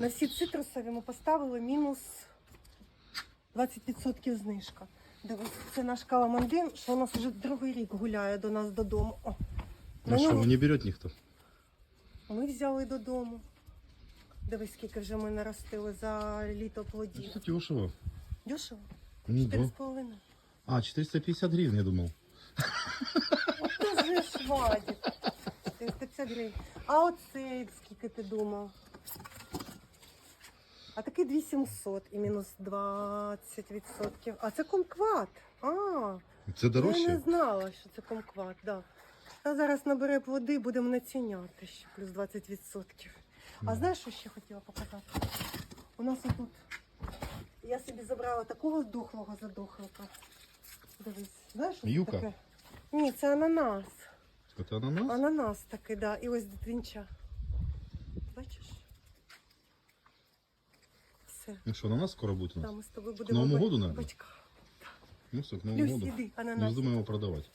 На всі цитрусові ми поставили мінус 20% знижка. Дивись, це наш каламандин, що у нас вже другий рік гуляє до нас додому. О, Ну минулого- ну не берет никто? ми взяли додому. Дивись, скільки вже ми наростили за літо плодів. Кстати, дешево. Дешево? Ну, да. з половиною. А, 450 гривен, я думал. Ото ж ж Вадик. 450 гривень. А оцей скільки ти думав? А такий 2700 і мінус 20%. А це комкват. А, Це я не знала, що це комкват, да. Та зараз набере води, будемо націняти ще плюс 20%. А знаєш, що ще хотіла показати? У нас отут. Я собі забрала такого духлого задохлика. Дивись, знаєш, що це Юка? таке? Ні, це ананас. Это ананас? Ананас такий, да. І ось дитинча. Бачиш? Все. Ну что, ананас скоро будет у Да, нас? ми з тобою будемо Новому году, наверное? батька. Ну все, к Новому Люсь, году. іди, Не ананас. вздумай его продавать.